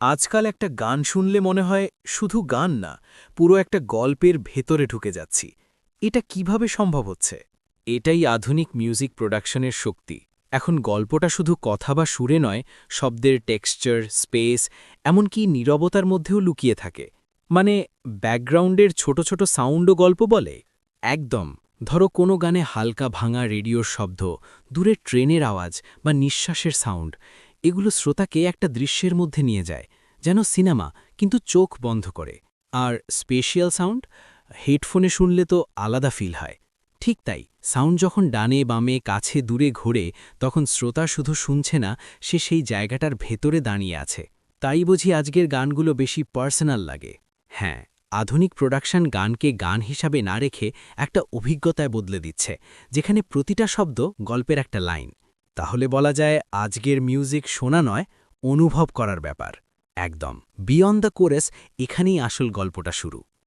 আজকাল একটা গান শুনলে মনে হয় শুধু গান না, পুরো একটা গল্পের ভেতরে ঢুকে যাচ্ছি। এটা কীভাবে সম্ভব হচ্ছে? এটাই আধুনিক মিউজিক প্রোডাকশনের শক্তি। এখন গল্পটা শুধু কথা বা সুরে নয়, শব্দের টেক্সচার, স্পেস, এমনকি নীরবতার মধ্যেও লুকিয়ে থাকে। মানে ব্যাকগ্রাউন্ডের ছোট ছোট সাউন্ডও গল্প বলে? একদম। ধরো কোনো গানে হালকা ভাঙা রেডিওর শব্দ, দূরে ট্রেনের আওয়াজ বা নিঃশ্বাসের সাউন্ড। এগুলো শ্রোতাকে একটা দৃশ্যের মধ্যে নিয়ে যায়, যেন সিনেমা কিন্তু চোখ বন্ধ করে। আর স্পেশিয়াল সাউন্ড? হেডফোনে শুনলে তো আলাদা ফিল হয়। ঠিক তাই, সাউন্ড যখন ডানে বামে, কাছে, দূরে, ঘোরে, তখন শ্রোতা শুধু শুনছে না, সে সেই জায়গাটার ভেতরে দাঁড়িয়ে আছে। তাই বুঝি আজকের গানগুলো বেশি পার্সোনাল লাগে। হ্যাঁ আধুনিক প্রোডাকশন গানকে গান হিসাবে না রেখে একটা অভিজ্ঞতায় বদলে দিচ্ছে, যেখানে প্রতিটা শব্দ গল্পের একটা লাইন। তাহলে বলা যায় আজকের মিউজিক শোনা নয়, অনুভব করার ব্যাপার। একদম। বিয়ন্ড দ্য কোরেস এখানেই আসল গল্পটা শুরু।